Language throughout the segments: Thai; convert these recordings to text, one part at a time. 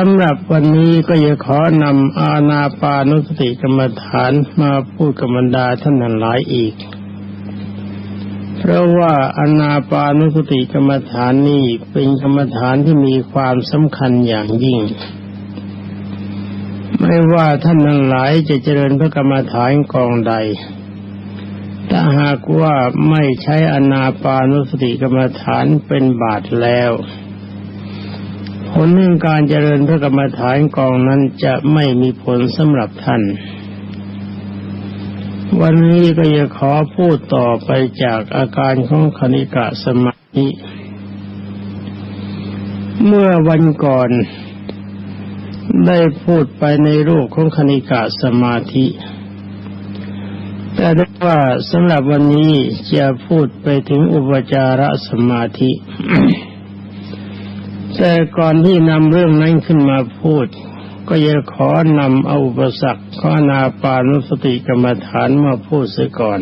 สำหรับวันนี้ก็จะขอนำอาณาปานุสติกรรมฐานมาพูดกับบรรดาท่านทั้งหลายอีก เพราะว่าอาณาปานุสติกรรมฐานนี้เป็นกรรมฐานที่มีความสำคัญอย่างยิ่ง ไม่ว่าท่านทั้งหลายจะเจริญพระกรรมฐานกองใด ถ้าหากว่าไม่ใช้อนาปานุสติกรรมฐานเป็นบาทแล้ว ผลแห่งการเจริญพระกรรมฐานกองนั้นจะไม่มีผลสำหรับท่าน วันนี้ก็จะขอพูดต่อไปจากอาการของคณิกะสมาธิเมื่อวันก่อนได้พูดไปในรูปของคณิกะสมาธิ แต่ด้ว่าสำหรับวันนี้จะพูดไปถึงอุปจารสมาธิ แต่ก่อนที่นำเรื่องนั้นขึ้นมาพูด ก็จะขอนำเอาอุปสรรคข้อนาปานุสติกรรมฐานมาพูดเสียก่อน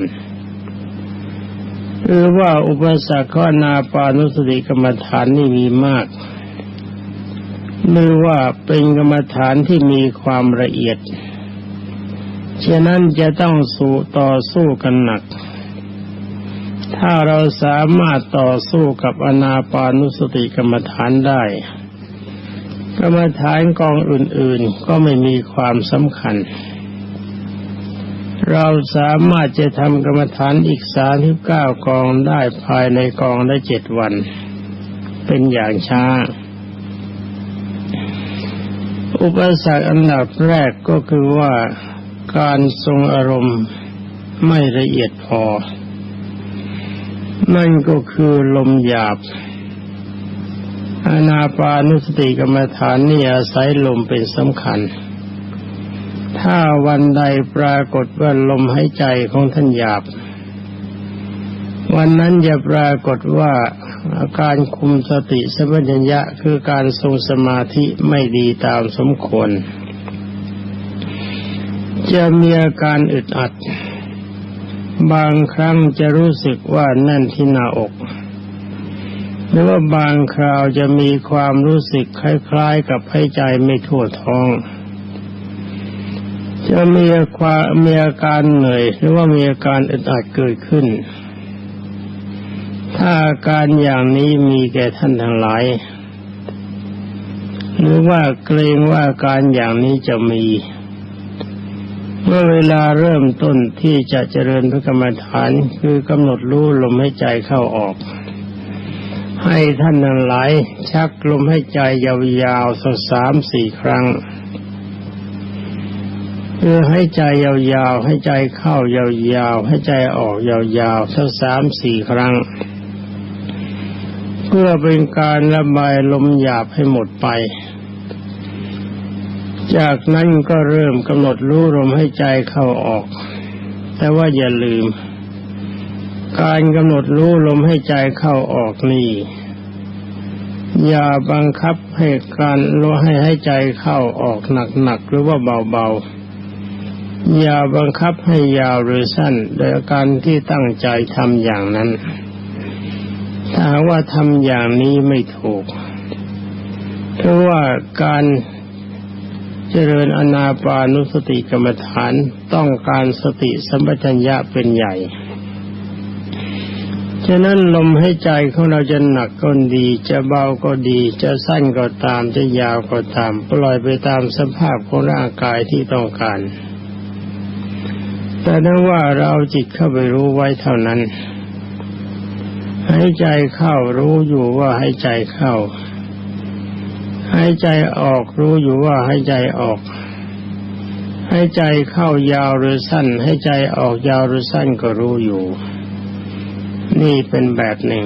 คือว่าอุปสรรคข้อนาปานุสติกรรมฐานนี่มีมากหรือว่าเป็นกรรมฐานที่มีความละเอียด ฉะนั้นจะต้องสู้ต่อสู้กันหนัก ถ้าเราสามารถต่อสู้กับอนาปานุสติกรรมฐานได้ กรรมฐานกองอื่นๆก็ไม่มีความสำคัญ เราสามารถจะทำกรรมฐานอีกสามที่เก้ากองได้ภายในกองได้เจ็ดวัน เป็นอย่างช้า อุปสรรคอันดับแรกก็คือว่าการทรงอารมณ์ไม่ละเอียดพอ นั่นก็คือลมหยาบอานาปานุสติกรรมฐานนี่อาศัยลมเป็นสำคัญ ถ้าวันใดปรากฏว่าลมหายใจของท่านหยาบ วันนั้นจะปรากฏว่าอาการคุมสติสัมปชัญญะคือการทรงสมาธิไม่ดีตามสมควร จะมีอาการอึดอัด บางครั้งจะรู้สึกว่าแน่นที่หน้าอก หรือว่าบางคราวจะมีความรู้สึกคล้ายๆ กับหายใจไม่ทั่วท้อง จะมีความมีอาการเหนื่อย หรือว่ามีอาการอึดอัดเกิดขึ้น ถ้าอาการอย่างนี้มีแก่ท่านทั้งหลาย หรือว่าเกรงว่าการอย่างนี้จะมี มื่อเวลาเริ่มต้นที่จะเจริญพระกรรมฐานคือกำหนดรู้ลมให้ใจเข้าออก ให้ท่านทั้งหลชักลมให้ใจยาวๆสักสามสี่ครั้งคือให้ใจยาวๆให้ใจเข้ายาวๆให้ใจออกยาวๆสักสามสี่ครั้ง เพื่อเป็นการระบายลมหยาบให้หมดไป จากนั้นก็เริ่มกำหนดรู้ลมให้ใจเข้าออก แต่ว่าอย่าลืม การกำหนดรู้ลมให้ใจเข้าออกนี่อย่าบังคับให้การลมให้ให้ใจเข้าออกหนักๆหรือว่าเบาๆ อย่าบังคับให้ยาวหรือสั้น โดยการที่ตั้งใจทำอย่างนั้น ถ้าว่าทำอย่างนี้ไม่ถูก เพราะว่าการ เจริญอนาปานุสติกรรมฐานต้องการสติสัมปชัญญะเป็นใหญ่ ฉะนั้นลมให้ใจของเราจะหนักก็ดี จะเบาก็ดี จะสั้นก็ตาม จะยาวก็ตาม ปล่อยไปตามสภาพของร่างกายที่ต้องการ แต่ถ้าว่าเราจิตเข้าไปรู้ไว้เท่านั้น ให้ใจเข้ารู้อยู่ว่าให้ใจเข้า ให้ใจออกรู้อยู่ว่าให้ใจออก ให้ใจเข้ายาวหรือสั้น ให้ใจออกยาวหรือสั้นก็รู้อยู่ นี่เป็นแบบหนึ่ง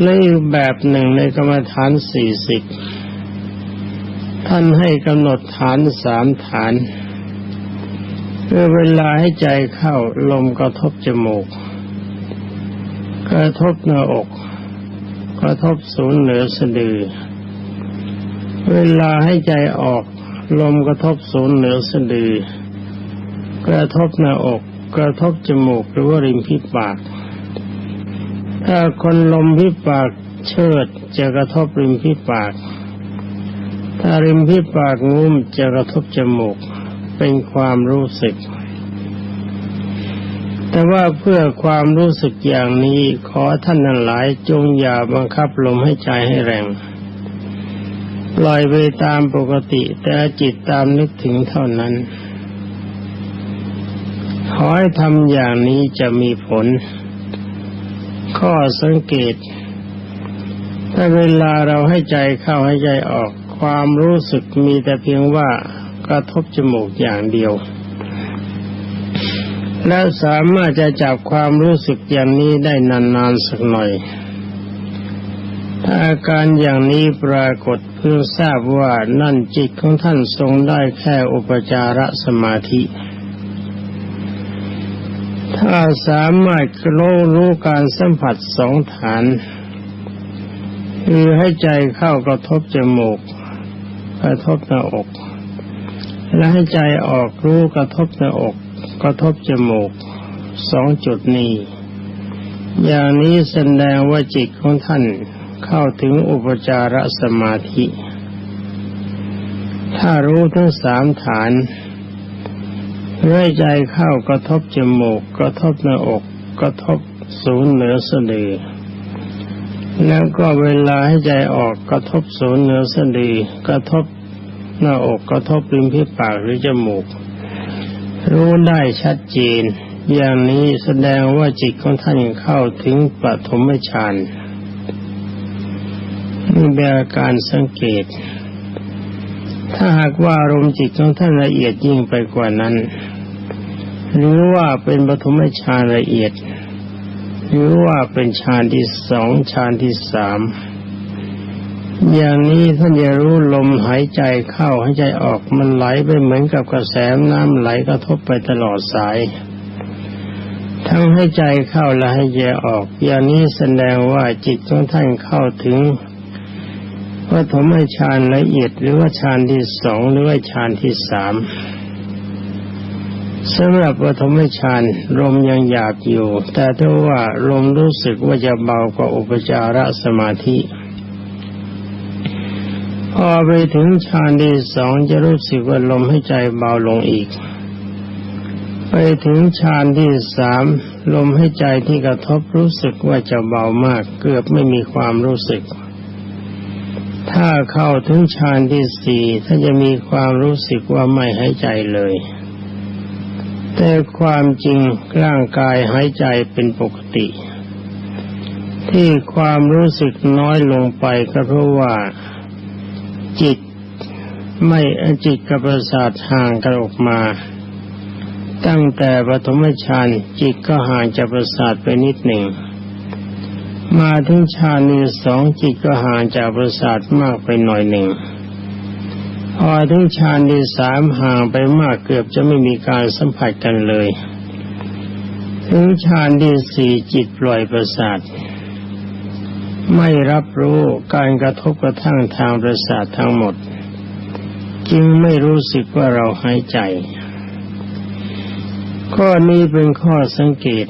และอีกแบบหนึ่งในกรรมฐานสี่สิบท่านให้กำหนดฐานสามฐานเมื่อเวลาให้ใจเข้าลมกระทบจมูก กระทบหน้าอก กระทบศูนย์เหนือสะดือ เวลาให้ใจออก ลมกระทบศูนย์เหนือสะดือ กระทบหน้าอก กระทบจมูกหรือว่าริมฝีปาก ถ้าคนลมฝีปากเชิดจะกระทบริมฝีปาก ถ้าริมพิปากงุ้มจะกระทบจมูก เป็นความรู้สึก แต่ว่าเพื่อความรู้สึกอย่างนี้ขอท่านทั้งหลายจงอย่าบังคับลมให้ใจให้แรง ปล่อยไปตามปกติ แต่จิตตามนึกถึงเท่านั้น ขอให้ทำอย่างนี้จะมีผล ข้อสังเกต ถ้าเวลาเราให้ใจเข้าให้ใจออก ความรู้สึกมีแต่เพียงว่ากระทบจมูกอย่างเดียว และสามารถจะจับความรู้สึกอย่างนี้ได้นานๆสักหน่อย ถ้าอาการอย่างนี้ปรากฏเพื่อทราบว่านั่นจิตของท่านทรงได้แค่อุปจารสมาธิ ถ้าสามารถรู้รู้การสัมผัสสองฐาน คือให้ใจเข้ากระทบจมูก กระทบหน้าอก และให้ใจออกรู้กระทบหน้าอก กระทบจมูกสองจุดนี้ อย่างนี้แสดงว่าจิตของท่าน เข้าถึงอุปจารสมาธิ ถ้ารู้ทั้งสามฐานให้ใจเข้ากระทบจมูก กระทบหน้าอก กระทบศูนย์เหนือสะดือแล้วก็เวลาให้ใจออกกระทบศูนย์เหนือสะดือกระทบหน้าอกกระทบริมฝีปากหรือจมูก รู้ได้ชัดเจน อย่างนี้แสดงว่าจิตของท่านเข้าถึงปฐมฌาน นี่เป็นอาการสังเกต ถ้าหากว่าอารมณ์จิตของท่านละเอียดยิ่งไปกว่านั้น หรือว่าเป็นปฐมฌานละเอียด หรือว่าเป็นฌานที่สองฌานที่สามอย่างนี้ท่านจะรู้ลมหายใจเข้าหายใจออกมันไหลไปเหมือนกับกระแสน้ำไหลกระทบไปตลอดสาย ทั้งให้ใจเข้าและให้ใจออก อย่างนี้แสดงว่าจิตของท่านเข้าถึง ปฐมฌานละเอียดหรือว่าฌานที่สองหรือว่าฌานที่สามสำหรับปฐมฌานลมยังหยาบอยู่ แต่ถ้าว่าลมรู้สึกว่าจะเบากว่าอุปจารสมาธิ พอไปถึงฌานที่สองจะรู้สึกว่าลมให้ใจเบาลงอีก ไปถึงฌานที่สามลมให้ใจที่กระทบรู้สึกว่าจะเบามาก เกือบไม่มีความรู้สึก ถ้าเข้าถึงฌานที่สี่ถ้าจะมีความรู้สึกว่าไม่หายใจเลย แต่ความจริงร่างกายหายใจเป็นปกติ ที่ความรู้สึกน้อยลงไปก็เพราะว่าจิตไม่จิตกับประสาทห่างกันออกมา ตั้งแต่ปฐมฌานจิตก็ห่างจากประสาทไปนิดหนึ่ง มาถึงฌานีสองจิตก็ห่างจากประสาทมากไปหน่อยหนึ่ง พอถึงฌานีสามห่างไปมากเกือบจะไม่มีการสัมผัสกันเลย ถึงฌานีสี่จิตปล่อยประสาท ไม่รับรู้การกระทบกระทั่งทางประสาททั้งหมด จึงไม่รู้สึกว่าเราหายใจ ข้อนี้เป็นข้อสังเกต